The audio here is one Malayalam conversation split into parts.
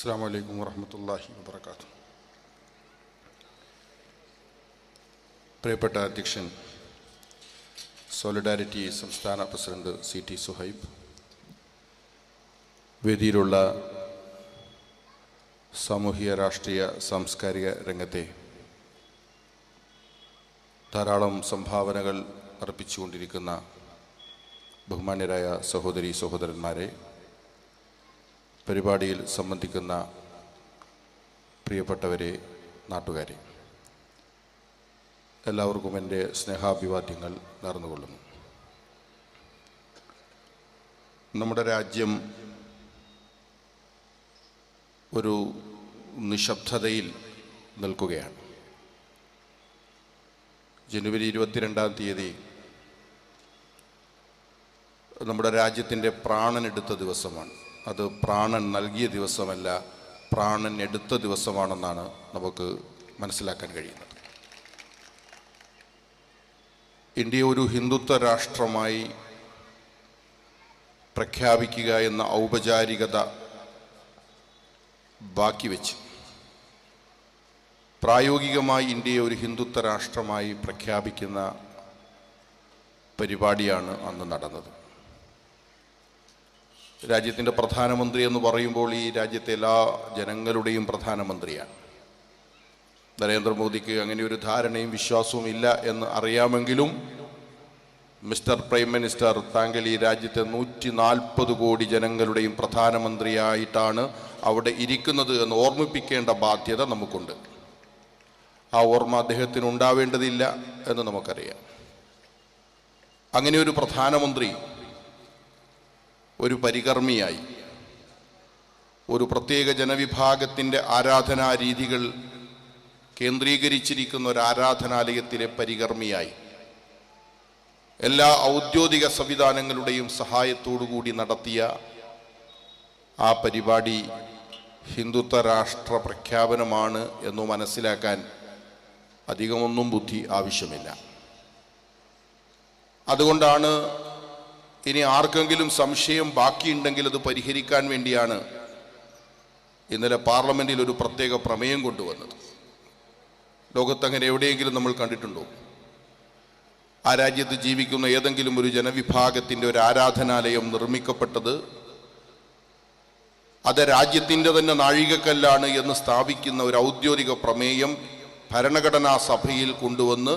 അസ്സാം വലൈക്കും വർഹമത്തല്ലാഹി വാത്തു പ്രിയപ്പെട്ട അധ്യക്ഷൻ സോളിഡാരിറ്റി സംസ്ഥാന പ്രസിഡന്റ് സി ടി സുഹൈബ് വേദിയിലുള്ള സാമൂഹിക രാഷ്ട്രീയ സാംസ്കാരിക രംഗത്തെ ധാരാളം സംഭാവനകൾ അർപ്പിച്ചുകൊണ്ടിരിക്കുന്ന ബഹുമാന്യരായ സഹോദരി സഹോദരന്മാരെ പരിപാടിയിൽ സംബന്ധിക്കുന്ന പ്രിയപ്പെട്ടവരെ നാട്ടുകാരെ എല്ലാവർക്കും എന്റെ സ്നേഹാഭിവാദ്യങ്ങൾ നേർന്നുകൊള്ളുന്നു. നമ്മുടെ രാജ്യം ഒരു നിശബ്ദതയിൽ നിൽക്കുകയാണ്. ജനുവരി ഇരുപത്തിരണ്ടാം തീയതി നമ്മുടെ രാജ്യത്തിന്റെ പ്രാണനെടുത്ത ദിവസമാണ്. അത് പ്രാണൻ നൽകിയ ദിവസമല്ല പ്രാണൻ എടുത്ത ദിവസമാണെന്നാണ് നമുക്ക് മനസ്സിലാക്കാൻ കഴിയുന്നത്. ഇന്ത്യ ഒരു ഹിന്ദുത്വ രാഷ്ട്രമായി പ്രഖ്യാപിക്കുക എന്ന ഔപചാരികത ബാക്കി വെച്ച് പ്രായോഗികമായി ഇന്ത്യയെ ഒരു ഹിന്ദുത്വ രാഷ്ട്രമായി പ്രഖ്യാപിക്കുന്ന പരിപാടിയാണ് അന്ന് നടന്നത്. രാജ്യത്തിന്റെ പ്രധാനമന്ത്രി എന്ന് പറയുമ്പോൾ ഈ രാജ്യത്തെ എല്ലാ ജനങ്ങളുടെയും പ്രധാനമന്ത്രിയാണ്. നരേന്ദ്രമോദിക്ക് അങ്ങനെ ഒരു ധാരണയും വിശ്വാസവും ഇല്ല എന്ന് അറിയാമെങ്കിലും മിസ്റ്റർ പ്രൈം മിനിസ്റ്റർ താങ്കൾ ഈ രാജ്യത്തെ നൂറ്റി നാൽപ്പത് കോടി ജനങ്ങളുടെയും പ്രധാനമന്ത്രിയായിട്ടാണ് അവിടെ ഇരിക്കുന്നത് എന്ന് ഓർമ്മിപ്പിക്കേണ്ട ബാധ്യത നമുക്കുണ്ട്. ആ ഓർമ്മ അദ്ദേഹത്തിന് ഉണ്ടാവേണ്ടതില്ല എന്ന് നമുക്കറിയാം. അങ്ങനെ ഒരു പ്രധാനമന്ത്രി ഒരു പരികർമ്മിയായി. ഒരു പ്രത്യേക ജനവിഭാഗത്തിന്റെ ആരാധനാ രീതികൾ കേന്ദ്രീകരിച്ചിരിക്കുന്ന ഒരു ആരാധനാലയത്തിലെ പരികർമ്മിയായി. എല്ലാ ഔദ്യോഗിക സംവിധാനങ്ങളുടെയും സഹായത്തോടുകൂടി നടത്തിയ ആ പരിപാടി ഹിന്ദുത്വ രാഷ്ട്ര പ്രഖ്യാപനമാണ് എന്ന് മനസ്സിലാക്കാൻ അധികമൊന്നും ബുദ്ധി ആവശ്യമില്ല. അതുകൊണ്ടാണ് ഇനി ആർക്കെങ്കിലും സംശയം ബാക്കിയുണ്ടെങ്കിൽ അത് പരിഹരിക്കാൻ വേണ്ടിയാണ് ഇന്നലെ പാർലമെന്റിൽ ഒരു പ്രത്യേക പ്രമേയം കൊണ്ടുവന്നത്. ലോകത്ത് അങ്ങനെ എവിടെയെങ്കിലും നമ്മൾ കണ്ടിട്ടുണ്ടോ? ആ രാജ്യത്ത് ജീവിക്കുന്ന ഏതെങ്കിലും ഒരു ജനവിഭാഗത്തിന്റെ ഒരു ആരാധനാലയം നിർമ്മിക്കപ്പെട്ടത് അത് രാജ്യത്തിന്റെ തന്നെ നാഴികക്കല്ലാണ് എന്ന് സ്ഥാപിക്കുന്ന ഒരു ഔദ്യോഗിക പ്രമേയം ഭരണഘടനാ സഭയിൽ കൊണ്ടുവന്ന്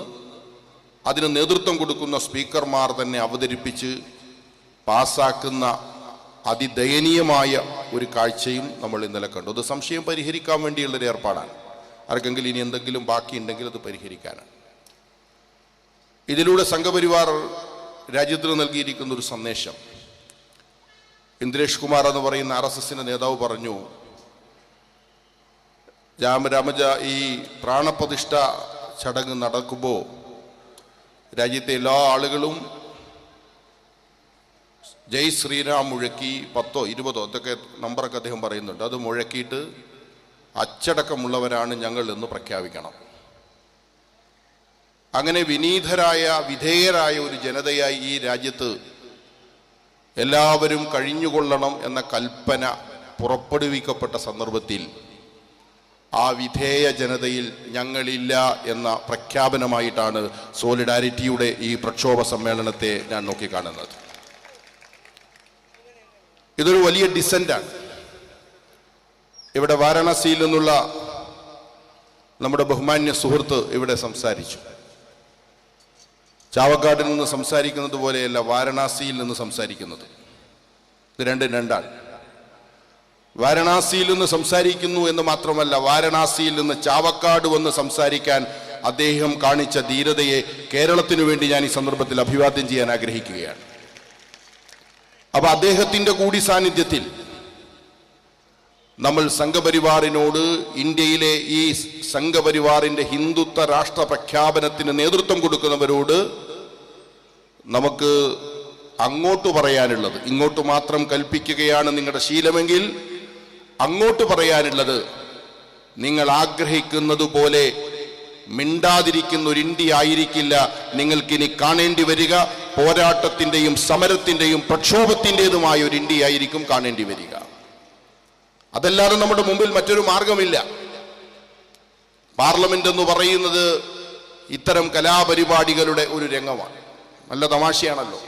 അതിന് നേതൃത്വം കൊടുക്കുന്ന സ്പീക്കർമാർ തന്നെ അവതരിപ്പിച്ച് പാസാക്കുന്ന അതിദയനീയമായ ഒരു കാഴ്ചയും നമ്മൾ ഇന്നലെ കണ്ടു. അത് സംശയം പരിഹരിക്കാൻ വേണ്ടിയുള്ളൊരു ഏർപ്പാടാണ്. ആർക്കെങ്കിലും ഇനി എന്തെങ്കിലും ബാക്കിയുണ്ടെങ്കിൽ അത് പരിഹരിക്കാനാണ്. ഇതിലൂടെ സംഘപരിവാർ രാജ്യത്തിന് നൽകിയിരിക്കുന്ന ഒരു സന്ദേശം. ഇന്ദ്രേഷ് കുമാർ എന്ന് പറയുന്ന ആർ എസ് എസിന്റെ നേതാവ് പറഞ്ഞു രാമ രാമജ ഈ പ്രാണപ്രതിഷ്ഠ ചടങ്ങ് നടക്കുമ്പോൾ രാജ്യത്തെ എല്ലാ ആളുകളും ജയ് ശ്രീരാം മുഴക്കി പത്തോ ഇരുപതോ അതൊക്കെ നമ്പറൊക്കെ അദ്ദേഹം പറയുന്നുണ്ട്. അത് മുഴക്കിയിട്ട് അച്ചടക്കമുള്ളവരാണ് ഞങ്ങൾ എന്ന് പ്രഖ്യാപിക്കണം. അങ്ങനെ വിനീതരായ വിധേയരായ ഒരു ജനതയായി ഈ രാജ്യത്ത് എല്ലാവരും കഴിഞ്ഞുകൊള്ളണം എന്ന കൽപ്പന പുറപ്പെടുവിക്കപ്പെട്ട സന്ദർഭത്തിൽ ആ വിധേയ ജനതയിൽ ഞങ്ങളില്ല എന്ന പ്രഖ്യാപനമായിട്ടാണ് സോളിഡാരിറ്റിയുടെ ഈ പ്രക്ഷോഭ സമ്മേളനത്തെ ഞാൻ നോക്കിക്കാണുന്നത്. ഇതൊരു വലിയ ഡിസെന്റാണ് ഇവിടെ വാരാണസിയിൽ നിന്നുള്ള നമ്മുടെ ബഹുമാന്യ സുഹൃത്ത് ഇവിടെ സംസാരിച്ചു. ചാവക്കാടിൽ നിന്ന് സംസാരിക്കുന്നത് പോലെയല്ല വാരണാസിയിൽ നിന്ന് സംസാരിക്കുന്നത്. ഇത് രണ്ടും രണ്ടാണ്. വാരണാസിയിൽ നിന്ന് സംസാരിക്കുന്നു എന്ന് മാത്രമല്ല വാരണാസിയിൽ നിന്ന് ചാവക്കാട് വന്ന് സംസാരിക്കാൻ അദ്ദേഹം കാണിച്ച ധീരതയെ കേരളത്തിനു വേണ്ടി ഞാൻ ഈ സന്ദർഭത്തിൽ അഭിവാദ്യം ചെയ്യാൻ ആഗ്രഹിക്കുകയാണ്. അപ്പൊ അദ്ദേഹത്തിന്റെ കൂടി സാന്നിധ്യത്തിൽ നമ്മൾ സംഘപരിവാറിനോട് ഇന്ത്യയിലെ ഈ സംഘപരിവാറിന്റെ ഹിന്ദുത്വ രാഷ്ട്ര പ്രഖ്യാപനത്തിന് നേതൃത്വം കൊടുക്കുന്നവരോട് നമുക്ക് അങ്ങോട്ട് പറയാനുള്ളത്. ഇങ്ങോട്ട് മാത്രം കൽപ്പിക്കുകയാണ് നിങ്ങളുടെ ശീലമെങ്കിൽ അങ്ങോട്ട് പറയാനുള്ളത് നിങ്ങൾ ആഗ്രഹിക്കുന്നത് പോലെ മിണ്ടാതിരിക്കുന്ന ഒരു ഇന്ത്യ ആയിരിക്കില്ല. നിങ്ങൾക്കിനി കാണേണ്ടി വരിക. പോരാട്ടത്തിന്റെയും സമരത്തിന്റെയും പ്രക്ഷോഭത്തിന്റെതുമായ ഒരു ഇന്ത്യ ആയിരിക്കും കാണേണ്ടി വരിക. അതല്ലാതെ നമ്മുടെ മുമ്പിൽ മറ്റൊരു മാർഗമില്ല. പാർലമെന്റ് എന്ന് പറയുന്നത് ഇത്തരം കലാപരിപാടികളുടെ ഒരു രംഗമാണ്. നല്ല തമാശയാണല്ലോ.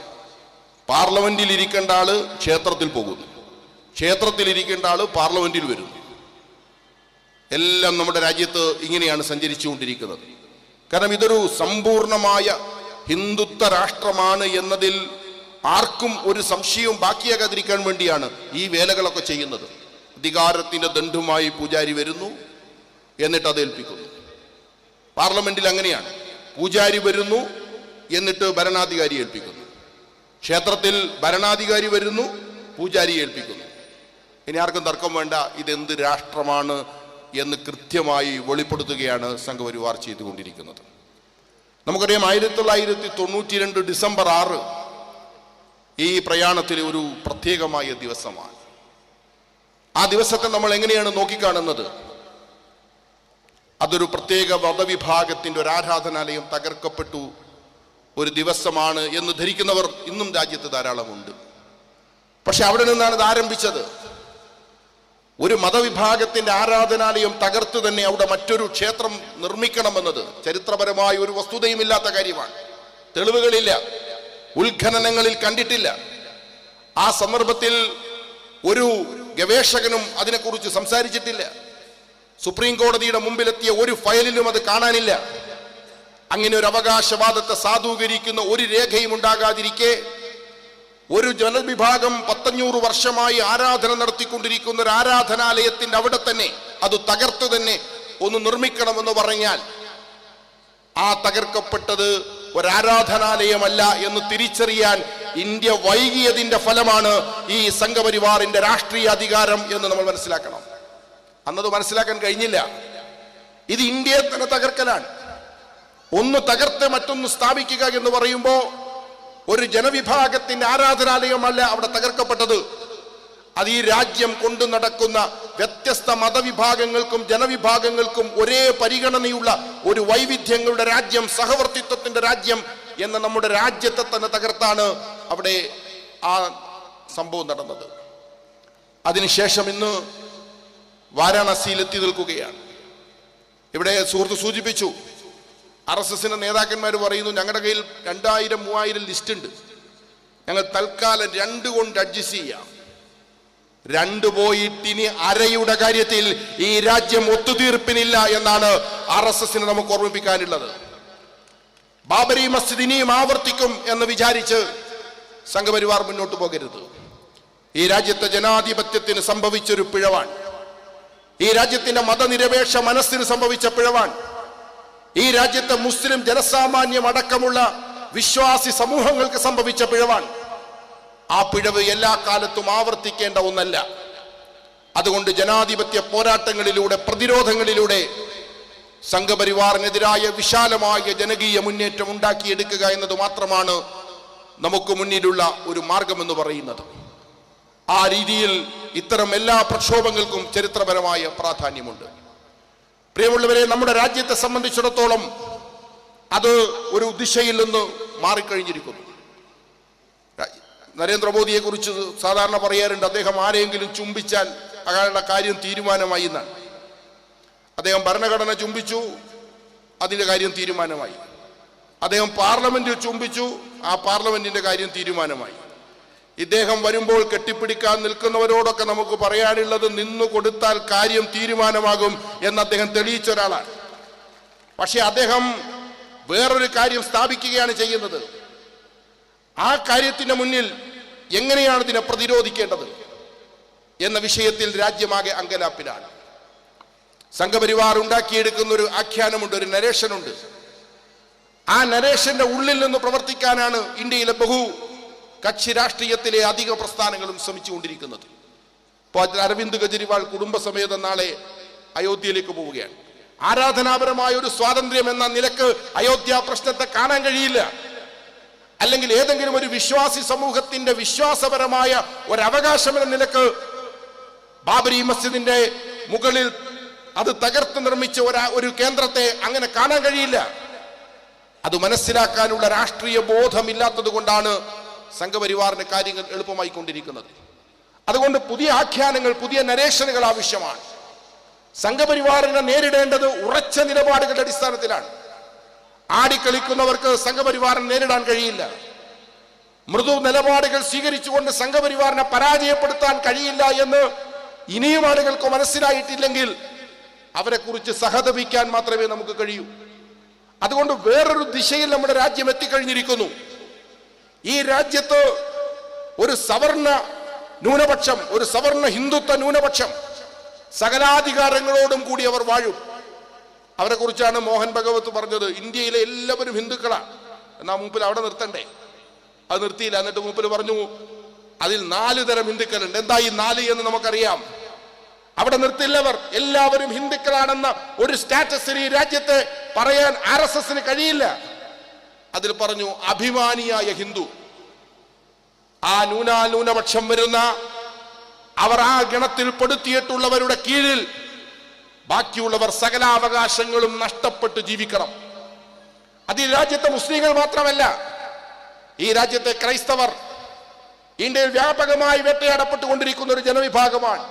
പാർലമെന്റിൽ ഇരിക്കേണ്ട ആൾ ക്ഷേത്രത്തിൽ പോകുന്നു. ക്ഷേത്രത്തിൽ ഇരിക്കേണ്ട ആൾ പാർലമെന്റിൽ വരുന്നു. എല്ലാം നമ്മുടെ രാജ്യത്ത് ഇങ്ങനെയാണ് സഞ്ചരിച്ചുകൊണ്ടിരിക്കുന്നത്. കാരണം ഇതൊരു സമ്പൂർണമായ ഹിന്ദുത്വ രാഷ്ട്രമാണ് എന്നതിൽ ആർക്കും ഒരു സംശയവും ബാക്കിയാകാതിരിക്കാൻ വേണ്ടിയാണ് ഈ വേലകളൊക്കെ ചെയ്യുന്നത്. അധികാരത്തിന്റെ ദണ്ഡുമായി പൂജാരി വരുന്നു എന്നിട്ട് അത് ഏൽപ്പിക്കുന്നു. പാർലമെന്റിൽ അങ്ങനെയാണ്. പൂജാരി വരുന്നു എന്നിട്ട് ഭരണാധികാരി ഏൽപ്പിക്കുന്നു. ക്ഷേത്രത്തിൽ ഭരണാധികാരി വരുന്നു പൂജാരി ഏൽപ്പിക്കുന്നു. ഇനി ആർക്കും തർക്കം വേണ്ട ഇതെന്ത് രാഷ്ട്രമാണ് എന്ന് കൃത്യമായി വെളിപ്പെടുത്തുകയാണ് സംഘപരിവാർ ചെയ്തുകൊണ്ടിരിക്കുന്നത്. നമുക്കറിയാം ആയിരത്തി തൊള്ളായിരത്തി തൊണ്ണൂറ്റി രണ്ട് ഡിസംബർ ആറ് ഈ പ്രയാണത്തിലെ ഒരു പ്രത്യേകമായ ദിവസമാണ്. ആ ദിവസത്തെ നമ്മൾ എങ്ങനെയാണ് നോക്കിക്കാണുന്നത്? അതൊരു പ്രത്യേക വധവിഭാഗത്തിന്റെ ഒരു ആരാധനാലയം തകർക്കപ്പെട്ടു. ഒരു ദിവസമാണ് എന്ന് ധരിക്കുന്നവർ ഇന്നും രാജ്യത്ത് ധാരാളമുണ്ട്. പക്ഷെ അവിടെ നിന്നാണ് ഇത് ആരംഭിച്ചത്. ഒരു മതവിഭാഗത്തിന്റെ ആരാധനാലയം തകർത്ത് തന്നെ അവിടെ മറ്റൊരു ക്ഷേത്രം നിർമ്മിക്കണമെന്നത് ചരിത്രപരമായ ഒരു വസ്തുതയും ഇല്ലാത്ത കാര്യമാണ്. തെളിവുകളില്ല. ഉത്ഖനനങ്ങളിൽ കണ്ടിട്ടില്ല. ആ സന്ദർഭത്തിൽ ഒരു ഗവേഷകനും അതിനെക്കുറിച്ച് സംസാരിച്ചിട്ടില്ല. സുപ്രീം കോടതിയുടെ മുമ്പിലെത്തിയ ഒരു ഫയലിലും അത് കാണാനില്ല. അങ്ങനെ ഒരു അവകാശവാദത്തെ സാധൂകരിക്കുന്ന ഒരു രേഖയും ഉണ്ടാകാതിരിക്കെ ഒരു ജനവിഭാഗം പത്തഞ്ഞൂറ് വർഷമായി ആരാധന നടത്തിക്കൊണ്ടിരിക്കുന്ന ഒരു ആരാധനാലയത്തിന്റെ അവിടെ തന്നെ അത് തകർത്ത് തന്നെ ഒന്ന് നിർമ്മിക്കണമെന്ന് പറഞ്ഞാൽ ആ തകർക്കപ്പെട്ടത് ഒരാരാധനാലയമല്ല എന്ന് തിരിച്ചറിയാൻ ഇന്ത്യ വൈകിയതിന്റെ ഫലമാണ് ഈ സംഘപരിവാറിന്റെ രാഷ്ട്രീയ അധികാരം എന്ന് നമ്മൾ മനസ്സിലാക്കണം. അന്നത് മനസ്സിലാക്കാൻ കഴിഞ്ഞില്ല. ഇത് ഇന്ത്യയെ തന്നെ തകർക്കലാണ്. ഒന്ന് തകർത്ത് മറ്റൊന്ന് സ്ഥാപിക്കുക എന്ന് പറയുമ്പോൾ ഒരു ജനവിഭാഗത്തിന്റെ ആരാധനാലയമല്ല അവിടെ തകർക്കപ്പെട്ടത്. അത് ഈ രാജ്യം കൊണ്ടു നടക്കുന്ന വ്യത്യസ്ത മതവിഭാഗങ്ങൾക്കും ജനവിഭാഗങ്ങൾക്കും ഒരേ പരിഗണനയുള്ള ഒരു വൈവിധ്യങ്ങളുടെ രാജ്യം സഹവർത്തിത്വത്തിന്റെ രാജ്യം എന്ന നമ്മുടെ രാജ്യത്തെ തന്നെ തകർത്താണ് അവിടെ ആ സംഭവം നടന്നത്. അതിനുശേഷം ഇന്ന് വാരാണസിയിൽ എത്തി നിൽക്കുകയാണ്. ഇവിടെ സുഹൃത്ത് സൂചിപ്പിച്ചു ആർ എസ് എസിന്റെ നേതാക്കന്മാർ പറയുന്നു ഞങ്ങളുടെ കയ്യിൽ രണ്ടായിരം മൂവായിരം ലിസ്റ്റ് ഉണ്ട്. ഞങ്ങൾ തൽക്കാലം രണ്ട് കൊണ്ട് അഡ്ജസ്റ്റ് ചെയ്യാം. രണ്ട് പോയിട്ട് ഇനി അരയുടെ കാര്യത്തിൽ ഈ രാജ്യം ഒത്തുതീർപ്പിനില്ല എന്നാണ് ആർ എസ് എസിന് നമുക്ക് ഓർമ്മിപ്പിക്കാനുള്ളത്. ബാബരി മസ്ജിദ് ഇനിയും ആവർത്തിക്കും എന്ന് വിചാരിച്ച് സംഘപരിവാർ മുന്നോട്ട് പോകരുത്. ഈ രാജ്യത്തെ ജനാധിപത്യത്തിന് സംഭവിച്ചൊരു പിഴവാണ്. ഈ രാജ്യത്തിന്റെ മതനിരപേക്ഷ മനസ്സിന് സംഭവിച്ച പിഴവാണ്. ഈ രാജ്യത്തെ മുസ്ലിം ജനസാമാന്യം അടക്കമുള്ള വിശ്വാസി സമൂഹങ്ങൾക്ക് സംഭവിച്ച പിഴവാണ്. ആ പിഴവ് എല്ലാ കാലത്തും ആവർത്തിക്കേണ്ട ഒന്നല്ല. അതുകൊണ്ട് ജനാധിപത്യ പോരാട്ടങ്ങളിലൂടെ പ്രതിരോധങ്ങളിലൂടെ സംഘപരിവാറിനെതിരായ വിശാലമായ ജനകീയ മുന്നേറ്റം ഉണ്ടാക്കിയെടുക്കുക എന്നത് മാത്രമാണ് നമുക്ക് മുന്നിലുള്ള ഒരു മാർഗമെന്ന് പറയുന്നത്. ആ രീതിയിൽ ഇത്തരം എല്ലാ പ്രക്ഷോഭങ്ങൾക്കും ചരിത്രപരമായ പ്രാധാന്യമുണ്ട്. പ്രിയമുള്ളവരെ നമ്മുടെ രാജ്യത്തെ സംബന്ധിച്ചിടത്തോളം അത് ഒരു ദിശയിൽ നിന്ന് മാറിക്കഴിഞ്ഞിരിക്കുന്നു. നരേന്ദ്രമോദിയെ കുറിച്ച് സാധാരണ പറയാറുണ്ട് അദ്ദേഹം ആരെങ്കിലും ചുംബിച്ചാൽ അയാളുടെ കാര്യം തീരുമാനമായി എന്നാണ്. അദ്ദേഹം ഭരണഘടന ചുംബിച്ചു അതിന്റെ കാര്യം തീരുമാനമായി. അദ്ദേഹം പാർലമെന്റ് ചുംബിച്ചു ആ പാർലമെന്റിന്റെ കാര്യം തീരുമാനമായി. ഇദ്ദേഹം വരുമ്പോൾ കെട്ടിപ്പിടിക്കാൻ നിൽക്കുന്നവരോടൊക്കെ നമുക്ക് പറയാനുള്ളത് നിന്നു കൊടുത്താൽ കാര്യം തീരുമാനമാകും എന്ന് അദ്ദേഹം തെളിയിച്ച ഒരാളാണ്. പക്ഷെ അദ്ദേഹം വേറൊരു കാര്യം സ്ഥാപിക്കുകയാണ് ചെയ്യുന്നത്. ആ കാര്യത്തിന് മുന്നിൽ എങ്ങനെയാണ് ഇതിനെ പ്രതിരോധിക്കേണ്ടത് എന്ന വിഷയത്തിൽ രാജ്യമാകെ അങ്കലാപ്പിലാണ്. സംഘപരിവാർ ഉണ്ടാക്കിയെടുക്കുന്ന ഒരു ആഖ്യാനമുണ്ട് ഒരു നരേഷനുണ്ട് ആ നരേഷന്റെ ഉള്ളിൽ നിന്ന് പ്രവർത്തിക്കാനാണ് ഇന്ത്യയിലെ ബഹു കക്ഷി രാഷ്ട്രീയത്തിലെ അധിക പ്രസ്ഥാനങ്ങളും ശ്രമിച്ചുകൊണ്ടിരിക്കുന്നത്. ഇപ്പോൾ അരവിന്ദ് കെജ്രിവാൾ കുടുംബസമേതം നാളെ അയോധ്യയിലേക്ക് പോവുകയാണ്. ആരാധനാപരമായ ഒരു സ്വാതന്ത്ര്യം എന്ന നിലയ്ക്ക് അയോധ്യ പ്രശ്നത്തെ കാണാൻ കഴിയില്ല. അല്ലെങ്കിൽ ഏതെങ്കിലും ഒരു വിശ്വാസി സമൂഹത്തിന്റെ വിശ്വാസപരമായ ഒരു അവകാശം എന്ന നിലയ്ക്ക് ബാബരി മസ്ജിദിന്റെ മുകളിൽ അത് തകർത്ത് നിർമ്മിച്ച ഒരു കേന്ദ്രത്തെ അങ്ങനെ കാണാൻ കഴിയില്ല. അത് മനസ്സിലാക്കാനുള്ള രാഷ്ട്രീയ ബോധമില്ലാത്തത് കൊണ്ടാണ് സംഘപരിവാറിന്റെ കാര്യങ്ങൾ എളുപ്പമായി കൊണ്ടിരിക്കുന്നത്. അതുകൊണ്ട് പുതിയ ആഖ്യാനങ്ങൾ പുതിയ നരേഷനുകൾ ആവശ്യമാണ്. സംഘപരിവാറിനെ നേരിടേണ്ടത് ഉറച്ച നിലപാടുകളുടെ അടിസ്ഥാനത്തിലാണ്. ആടിക്കളിക്കുന്നവർക്ക് സംഘപരിവാറിനെ നേരിടാൻ കഴിയില്ല. മൃദു നിലപാടുകൾ സ്വീകരിച്ചുകൊണ്ട് സംഘപരിവാറിനെ പരാജയപ്പെടുത്താൻ കഴിയില്ല എന്ന് ഇനിയും ആളുകൾക്ക് മനസ്സിലായിട്ടില്ലെങ്കിൽ അവരെ കുറിച്ച് സഹതപിക്കാൻ മാത്രമേ നമുക്ക് കഴിയൂ. അതുകൊണ്ട് വേറൊരു ദിശയിൽ നമ്മുടെ രാജ്യം എത്തിക്കഴിഞ്ഞിരിക്കുന്നു. ഈ രാജ്യത്ത് ഒരു സവർണ ന്യൂനപക്ഷം ഒരു സവർണ ഹിന്ദുത്വ ന്യൂനപക്ഷം സകലാധികാരങ്ങളോടും കൂടി അവർ വാഴും. അവരെ കുറിച്ചാണ് മോഹൻ ഭഗവത് പറഞ്ഞത്. ഇന്ത്യയിലെ എല്ലാവരും ഹിന്ദുക്കളാണ് എന്നാ മൂപ്പിൽ അവിടെ നിർത്തണ്ടേ? അത് നിർത്തിയില്ല. എന്നിട്ട് മൂപ്പിൽ പറഞ്ഞു അതിൽ നാല് തരം ഹിന്ദുക്കളുണ്ട്. എന്താ ഈ നാല് എന്ന് നമുക്കറിയാം. അവിടെ നിർത്തില്ലവർ. എല്ലാവരും ഹിന്ദുക്കളാണെന്ന ഒരു സ്റ്റാറ്റസിന് ഈ രാജ്യത്തെ പറയാൻ ആർ എസ് എസിന് കഴിയില്ല. അതിൽ പറഞ്ഞു അഭിമാനിയായ ഹിന്ദു ആ ന്യൂനാന്യൂനപക്ഷം വരുന്ന അവർ ആ ഗണത്തിൽ പെടുത്തിയിട്ടുള്ളവരുടെ കീഴിൽ ബാക്കിയുള്ളവർ സകലാവകാശങ്ങളും നഷ്ടപ്പെട്ട് ജീവിക്കണം. അത് ഈ രാജ്യത്തെ മുസ്ലിങ്ങൾ മാത്രമല്ല ഈ രാജ്യത്തെ ക്രൈസ്തവർ ഇന്ത്യയിൽ വ്യാപകമായി വേട്ടയാടപ്പെട്ടുകൊണ്ടിരിക്കുന്ന ഒരു ജനവിഭാഗമാണ്.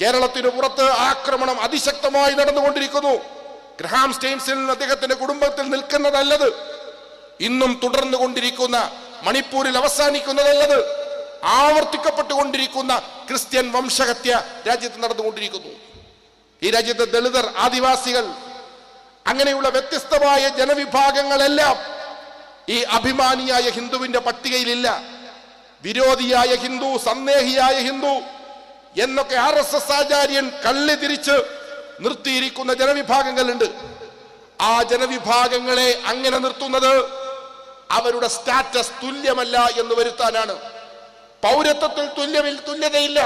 കേരളത്തിന് പുറത്ത് ആക്രമണം അതിശക്തമായി നടന്നുകൊണ്ടിരിക്കുന്നു. ഗ്രഹാം സ്റ്റെയിംസിൽ അദ്ദേഹത്തിന്റെ കുടുംബത്തിൽ നിൽക്കുന്നതല്ലത്. ഇന്നും തുടർന്നു കൊണ്ടിരിക്കുന്ന മണിപ്പൂരിൽ അവസാനിക്കുന്നതല്ലത്. ആവർത്തിക്കപ്പെട്ടുകൊണ്ടിരിക്കുന്ന ക്രിസ്ത്യൻ വംശഹത്യ രാജ്യത്ത് നടന്നുകൊണ്ടിരിക്കുന്നു. ഈ രാജ്യത്തെ ദളിതർ ആദിവാസികൾ അങ്ങനെയുള്ള വ്യത്യസ്തമായ ജനവിഭാഗങ്ങളെല്ലാം ഈ അഭിമാനിയായ ഹിന്ദുവിന്റെ പട്ടികയിലില്ല. വിരോധിയായ ഹിന്ദു സന്ദേഹിയായ ഹിന്ദു എന്നൊക്കെ ആർ എസ് എസ് ആചാര്യൻ കള്ളി തിരിച്ച് നിർത്തിയിരിക്കുന്ന ജനവിഭാഗങ്ങളുണ്ട്. ആ ജനവിഭാഗങ്ങളെ അങ്ങനെ നിർത്തുന്നത് അവരുടെ സ്റ്റാറ്റസ് തുല്യമല്ല എന്ന് വരുത്താനാണ്. പൗരത്വത്തിൽ തുല്യമിൽ തുല്യതയില്ല.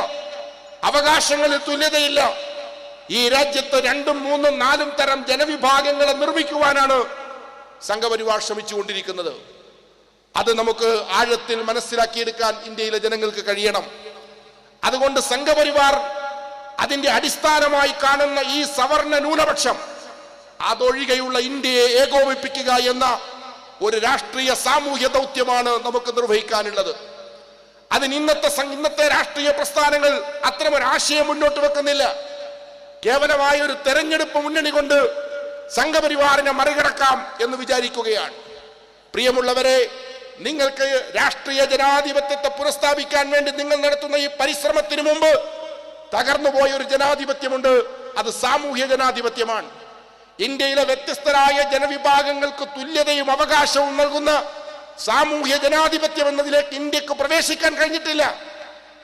അവകാശങ്ങളിൽ തുല്യതയില്ല. ഈ രാജ്യത്ത് രണ്ടും മൂന്നും നാലും തരം ജനവിഭാഗങ്ങളെ നിർമ്മിക്കുവാനാണ് സംഘപരിവാർ ശ്രമിച്ചുകൊണ്ടിരിക്കുന്നത്. അത് നമുക്ക് ആഴത്തിൽ മനസ്സിലാക്കിയെടുക്കാൻ ഇന്ത്യയിലെ ജനങ്ങൾക്ക് കഴിയണം. അതുകൊണ്ട് സംഘപരിവാർ അതിന്റെ അടിസ്ഥാനമായി കാണുന്ന ഈ സവർണ ന്യൂനപക്ഷം അതൊഴികെയുള്ള ഇന്ത്യയെ ഏകോപിപ്പിക്കുക എന്ന ഒരു രാഷ്ട്രീയ സാമൂഹ്യ ദൗത്യമാണ് നമുക്ക് നിർവഹിക്കാനുള്ളത്. അതിന് ഇന്നത്തെ ഇന്നത്തെ രാഷ്ട്രീയ പ്രസ്ഥാനങ്ങൾ അത്തരമൊരാശയം മുന്നോട്ട് വെക്കുന്നില്ല. കേവലമായ ഒരു തെരഞ്ഞെടുപ്പ് മുന്നണി കൊണ്ട് സംഘപരിവാറിനെ മറികടക്കാം എന്ന് വിചാരിക്കുകയാണ്. പ്രിയമുള്ളവരെ നിങ്ങൾക്ക് രാഷ്ട്രീയ ജനാധിപത്യത്തെ പുനഃസ്ഥാപിക്കാൻ വേണ്ടി നിങ്ങൾ നടത്തുന്ന ഈ പരിശ്രമത്തിന് മുമ്പ് തകർന്നുപോയ ഒരു ജനാധിപത്യമുണ്ട്. അത് സാമൂഹ്യ ജനാധിപത്യമാണ്. ഇന്ത്യയിലെ വ്യത്യസ്തരായ ജനവിഭാഗങ്ങൾക്ക് തുല്യതയും അവകാശവും നൽകുന്ന സാമൂഹ്യ ജനാധിപത്യം എന്നതിലേക്ക് ഇന്ത്യയ്ക്ക് പ്രവേശിക്കാൻ കഴിഞ്ഞിട്ടില്ല.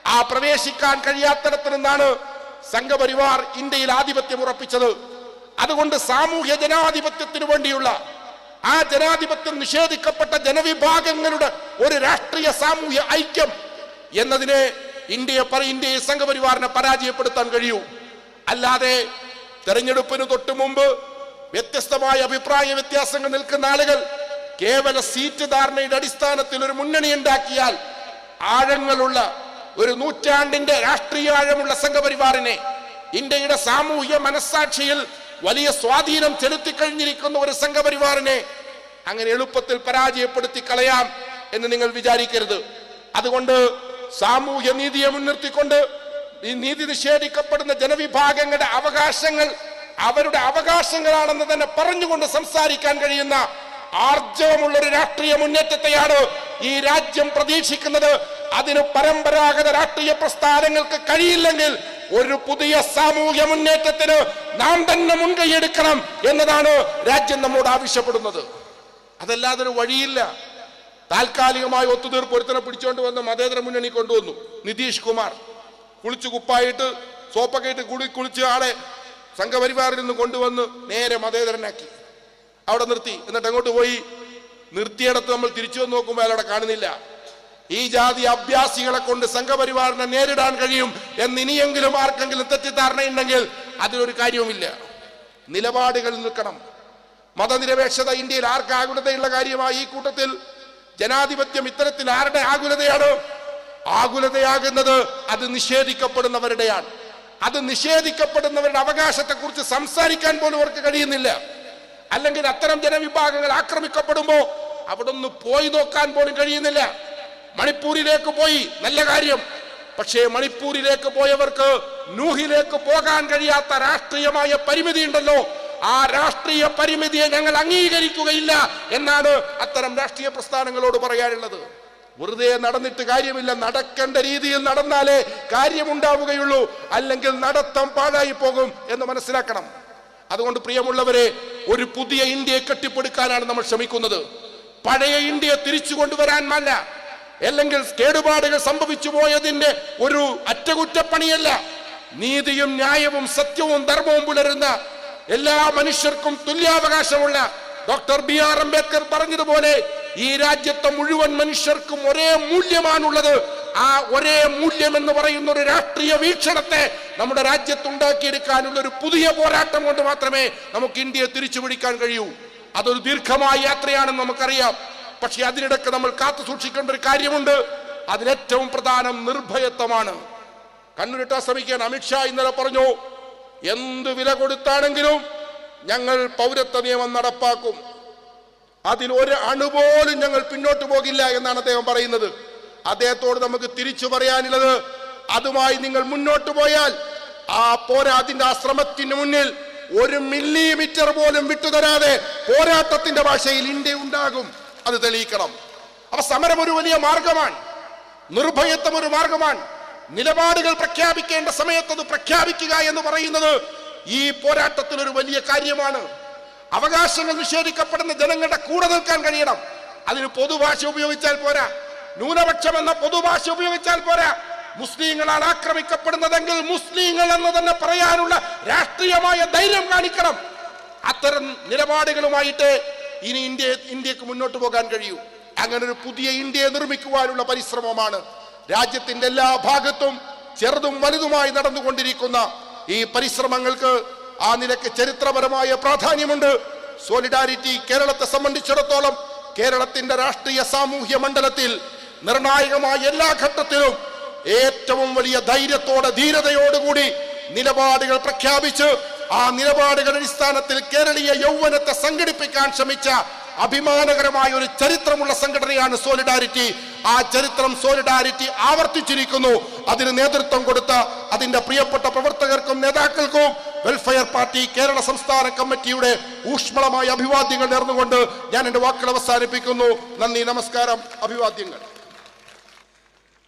ആ പ്രവേശിക്കാൻ കഴിയാത്തിടത്ത് നിന്നാണ് സംഘപരിവാർ ഇന്ത്യയിൽ ആധിപത്യം ഉറപ്പിച്ചത്. അതുകൊണ്ട് സാമൂഹ്യ ജനാധിപത്യത്തിനു വേണ്ടിയുള്ള ആ ജനാധിപത്യം നിഷേധിക്കപ്പെട്ട ജനവിഭാഗങ്ങളുടെ ഒരു രാഷ്ട്രീയ സാമൂഹ്യ ഐക്യം എന്നതിനെ ഇന്ത്യയെ പറ ഇന്ത്യയെ സംഘപരിവാറിനെ പരാജയപ്പെടുത്താൻ കഴിയൂ. അല്ലാതെ തെരഞ്ഞെടുപ്പിന് തൊട്ടു മുമ്പ് വ്യത്യസ്തമായ അഭിപ്രായ വ്യത്യാസങ്ങൾ നിൽക്കുന്ന ആളുകൾ കേവല സീറ്റ് ധാരണയുടെ അടിസ്ഥാനത്തിൽ ഒരു മുന്നണി ഉണ്ടാക്കിയാൽ ആഴങ്ങളുള്ള ഒരു നൂറ്റാണ്ടിന്റെ രാഷ്ട്രീയ ആഴമുള്ള സംഘപരിവാറിനെ ഇന്ത്യയുടെ സാമൂഹ്യ മനസ്സാക്ഷിയിൽ വലിയ സ്വാധീനം ചെലുത്തി കഴിഞ്ഞിരിക്കുന്ന ഒരു സംഘപരിവാറിനെ അങ്ങനെ എളുപ്പത്തിൽ പരാജയപ്പെടുത്തി കളയാം എന്ന് നിങ്ങൾ വിചാരിക്കരുത്. അതുകൊണ്ട് സാമൂഹ്യ നീതിയെ മുൻനിർത്തിക്കൊണ്ട് ഈ നീതി നിഷേധിക്കപ്പെടുന്ന ജനവിഭാഗങ്ങളുടെ അവകാശങ്ങൾ അവരുടെ അവകാശങ്ങളാണെന്ന് തന്നെ പറഞ്ഞുകൊണ്ട് സംസാരിക്കാൻ കഴിയുന്ന ആർജവമുള്ള ഒരു രാഷ്ട്രീയ മുന്നേറ്റത്തെയാണ് ഈ രാജ്യം പ്രതീക്ഷിക്കുന്നത്. അതിന് പരമ്പരാഗത രാഷ്ട്രീയ പ്രസ്ഥാനങ്ങൾക്ക് കഴിയില്ലെങ്കിൽ ഒരു പുതിയ സാമൂഹ്യ മുന്നേറ്റത്തിന് നാം തന്നെ മുൻകൈയെടുക്കണം എന്നതാണ് രാജ്യം നമ്മോട് ആവശ്യപ്പെടുന്നത്. അതല്ലാതെ ഒരു വഴിയില്ല. താൽക്കാലികമായി ഒത്തുതീർപ്പ് ഒരുത്തനെ പിടിച്ചുകൊണ്ട് വന്ന് മതേതര മുന്നണി കൊണ്ടുവന്നു. നിതീഷ് കുമാർ കുളിച്ചു കുപ്പായിട്ട് സോപ്പൊക്കെ ഇട്ട് കുളി കുളിച്ച് ആളെ സംഘപരിവാറിൽ നിന്ന് കൊണ്ടുവന്ന് നേരെ മതേതരനാക്കി. അവിടെ നിർത്തി. എന്നിട്ട് അങ്ങോട്ട് പോയി. നിർത്തിയിടത്ത് നമ്മൾ തിരിച്ചു വന്ന് നോക്കുമ്പോൾ അയാളവിടെ കാണുന്നില്ല. ഈ ജാതി അഭ്യാസികളെ കൊണ്ട് സംഘപരിവാറിനെ നേരിടാൻ കഴിയും എന്ന് ഇനിയെങ്കിലും ആർക്കെങ്കിലും തെറ്റിദ്ധാരണയുണ്ടെങ്കിൽ അതിലൊരു കാര്യവുമില്ല. നിലപാടുകൾ നിൽക്കണം. മതനിരപേക്ഷത ഇന്ത്യയിൽ ആർക്ക് ആകുലതയുള്ള കാര്യമായി ഈ കൂട്ടത്തിൽ ജനാധിപത്യം ഇത്തരത്തിൽ ആരുടെ ആകുലതയാണ്? ആകുലതയാകുന്നത് അത് നിഷേധിക്കപ്പെടുന്നവരുടെയാണ്. അത് നിഷേധിക്കപ്പെടുന്നവരുടെ അവകാശത്തെക്കുറിച്ച് സംസാരിക്കാൻ പോലും അവർക്ക് കഴിയുന്നില്ല. അല്ലെങ്കിൽ അത്തരം ജനവിഭാഗങ്ങൾ ആക്രമിക്കപ്പെടുമ്പോൾ അവിടെ ഒന്ന് പോയി നോക്കാൻ പോലും കഴിയുന്നില്ല. മണിപ്പൂരിലേക്ക് പോയി നല്ല കാര്യം. പക്ഷേ മണിപ്പൂരിലേക്ക് പോയവർക്ക് നൂഹിലേക്ക് പോകാൻ കഴിയാത്ത രാഷ്ട്രീയമായ പരിമിതി ഉണ്ടല്ലോ. ആ രാഷ്ട്രീയ പരിമിതിയെ ഞങ്ങൾ അംഗീകരിക്കുകയില്ല എന്നാണ് അത്തരം രാഷ്ട്രീയ പ്രസ്ഥാനങ്ങളോട് പറയാനുള്ളത്. വെറുതെ നടന്നിട്ട് കാര്യമില്ല. നടക്കേണ്ട രീതിയിൽ നടന്നാലേ കാര്യമുണ്ടാവുകയുള്ളൂ. അല്ലെങ്കിൽ നടത്തം പാഴായി പോകും എന്ന് മനസ്സിലാക്കണം. അതുകൊണ്ട് പ്രിയമുള്ളവരെ ഒരു പുതിയ ഇന്ത്യയെ കെട്ടിപ്പടുക്കാനാണ് നമ്മൾ ശ്രമിക്കുന്നത്. പഴയ ഇന്ത്യയെ തിരിച്ചു കൊണ്ടുവരാൻ മല്ല അല്ലെങ്കിൽ കേടുപാടുകൾ സംഭവിച്ചു പോയതിന്റെ ഒരു അറ്റകുറ്റപ്പണിയല്ല. നീതിയും ന്യായവും സത്യവും ധർമ്മവും പുലരുന്ന എല്ലാ മനുഷ്യർക്കും തുല്യാവകാശമുള്ള ഡോക്ടർ ബി ആർ അംബേദ്കർ പറഞ്ഞതുപോലെ ഈ രാജ്യത്തെ മുഴുവൻ മനുഷ്യർക്കും ഒരേ മൂല്യമാണുള്ളത്. ആ ഒരേ മൂല്യം എന്ന് പറയുന്ന ഒരു രാഷ്ട്രീയ വീക്ഷണത്തെ നമ്മുടെ രാജ്യത്തുണ്ടാക്കിയെടുക്കാനുള്ള ഒരു പുതിയ പോരാട്ടം കൊണ്ട് മാത്രമേ നമുക്ക് ഇന്ത്യയെ തിരിച്ചു പിടിക്കാൻ കഴിയൂ. അതൊരു ദീർഘമായ യാത്രയാണെന്ന് നമുക്കറിയാം. പക്ഷെ അതിനിടയ്ക്ക് നമ്മൾ കാത്തു സൂക്ഷിക്കേണ്ട ഒരു കാര്യമുണ്ട്. അതിലേറ്റവും പ്രധാനം നിർഭയത്വമാണ്. കണ്ണുരുട്ടാൻ ശ്രമിക്കാൻ അമിത്ഷാ ഇന്നലെ പറഞ്ഞു എന്ത് വില കൊടുത്താണെങ്കിലും ഞങ്ങൾ പൗരത്വ നിയമം നടപ്പാക്കും. അതിൽ ഒരു അണുപോലും ഞങ്ങൾ പിന്നോട്ട് പോകില്ല എന്നാണ് അദ്ദേഹം പറയുന്നത്. അദ്ദേഹത്തോട് നമുക്ക് തിരിച്ചു പറയാനുള്ളത് അതുമായി നിങ്ങൾ മുന്നോട്ട് പോയാൽ ആ പോരാതിന്റെ ആശ്രമത്തിന് മുന്നിൽ ഒരു മില്ലിമീറ്റർ പോലും വിട്ടുതരാതെ പോരാട്ടത്തിന്റെ ഭാഷയിൽ ഇന്ത്യ ഉണ്ടാകും. അത് തെളിയിക്കണം. അപ്പൊ സമരം ഒരു വലിയ മാർഗമാണ്. നിർഭയത്വം ഒരു മാർഗമാണ്. നിലപാടുകൾ പ്രഖ്യാപിക്കേണ്ട സമയത്ത് അത് പ്രഖ്യാപിക്കുക എന്ന് പറയുന്നത് ഈ പോരാട്ടത്തിൽ ഒരു വലിയ കാര്യമാണ്. അവകാശങ്ങൾ നിഷേധിക്കപ്പെടുന്ന ജനങ്ങളുടെ കൂടെ നിൽക്കാൻ കഴിയണം. അതിന് പൊതുഭാഷ ഉപയോഗിച്ചാൽ പോരാ. ന്യൂനപക്ഷം എന്ന പൊതുഭാഷ ഉപയോഗിച്ചാൽ പോരാ. മുസ്ലിങ്ങളാൽ ആക്രമിക്കപ്പെടുന്നതെങ്കിൽ മുസ്ലിങ്ങൾ എന്ന് തന്നെ പറയാനുള്ള രാഷ്ട്രീയമായ ധൈര്യം കാണിക്കണം. അത്തരം നിലപാടുകളുമായിട്ട് ഇനി ഇന്ത്യ ഇന്ത്യയ്ക്ക് മുന്നോട്ട് പോകാൻ കഴിയൂ. അങ്ങനെ ഒരു പുതിയ ഇന്ത്യയെ നിർമ്മിക്കുവാനുള്ള പരിശ്രമമാണ് രാജ്യത്തിന്റെ എല്ലാ ഭാഗത്തും ചെറുതും വലുതുമായി നടന്നുകൊണ്ടിരിക്കുന്ന ഈ പരിശ്രമങ്ങൾക്ക് ആ നിലയ്ക്ക് ചരിത്രപരമായ പ്രാധാന്യമുണ്ട്. സോളിഡാരിറ്റി കേരളത്തെ സംബന്ധിച്ചിടത്തോളം കേരളത്തിന്റെ രാഷ്ട്രീയ സാമൂഹ്യ മണ്ഡലത്തിൽ നിർണായകമായ എല്ലാ ഘട്ടത്തിലും ഏറ്റവും വലിയ ധൈര്യത്തോടെ ധീരതയോടുകൂടി നിലപാടുകൾ പ്രഖ്യാപിച്ച് ആ നിലപാടുകളുടെ അടിസ്ഥാനത്തിൽ കേരളീയ യൗവനത്തെ സംഘടിപ്പിക്കാൻ ശ്രമിച്ച അഭിമാനകരമായ ഒരു ചരിത്രമുള്ള സംഘടനയാണ് സോളിഡാരിറ്റി ആ ചരിത്രം സോളിഡാരിറ്റി ആവർത്തിച്ചിരിക്കുന്നു. അതിന് നേതൃത്വം കൊടുത്ത അതിന്റെ പ്രിയപ്പെട്ട പ്രവർത്തകർക്കും നേതാക്കൾക്കും വെൽഫെയർ പാർട്ടി കേരള സംസ്ഥാന കമ്മിറ്റിയുടെ ഊഷ്മളമായ അഭിവാദ്യങ്ങൾ നേർന്നുകൊണ്ട് ഞാൻ എന്റെ വാക്കുകൾ അവസാനിപ്പിക്കുന്നു. നന്ദി നമസ്കാരം അഭിവാദ്യങ്ങൾ.